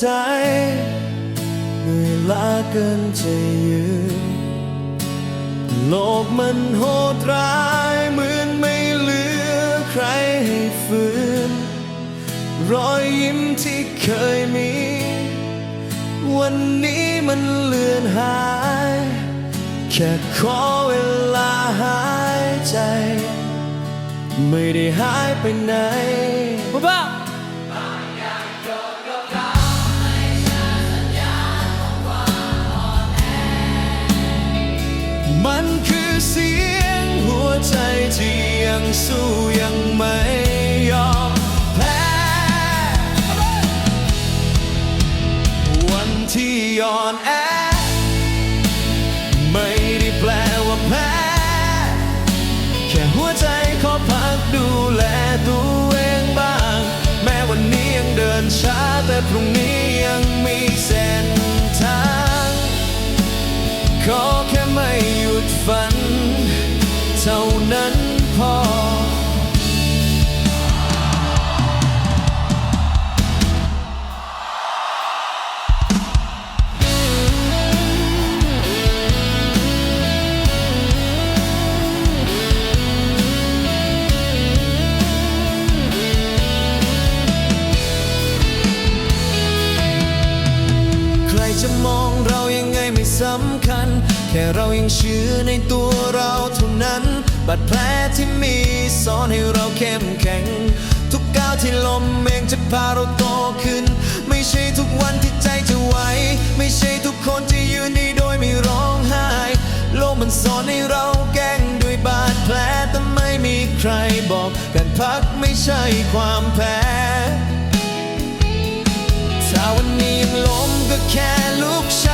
ใจเหนื่อยล้าเกินจะยืน โลกมันโหดร้ายเหมือนไม่เหลือใครให้ฟื้นรอยยิ้มที่เคยมี วันนี้มันเลือนหาย แค่ขอเวลาหายใจ ไม่ได้หายไปไหนคุณ มันคือเสียงหัวใจที่ยังสู้ยังไม่ยอมแพ้วันที่ย่อนแอ ไม่ได้แปลว่าแพ้ แค่หัวใจขอพักดูแล เท่านั้นพอ ใครจะมองเรายังไงไม่สำคัญ ค่เรายังเชื่อในตัวเราเท่านั้น บาดแผลที่มีสอนให้เราเข้มแข็ง ทุกก้าวที่ลมเองจะพาเราโตขึ้น ไม่ใช่ทุกวันที่ใจจะไหว ไม่ใช่ทุกคนที่ยืนดีโดยไม่ร้องไห้ โลกมันสอนให้เราแก้งด้วยบาดแผลแต่ไม่มีใครบอกการพักไม่ใช่ความแพ้ถ้าวันนี้ยังล้มก็แค่ลุกช้าย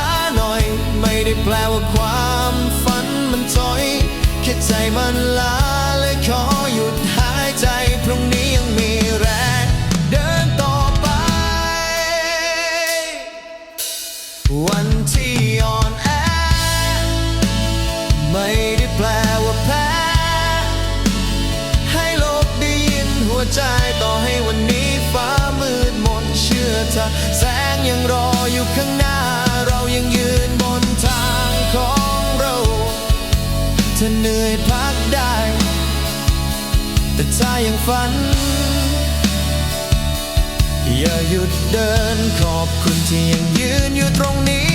ได้แปลว่าความฝันมันถอยแค่ใจมันลาเลยขอหยุดายอย่างฝัน อย่าหยุดเดินขอบคุณที่ยังยืนอยู่ตรงนี้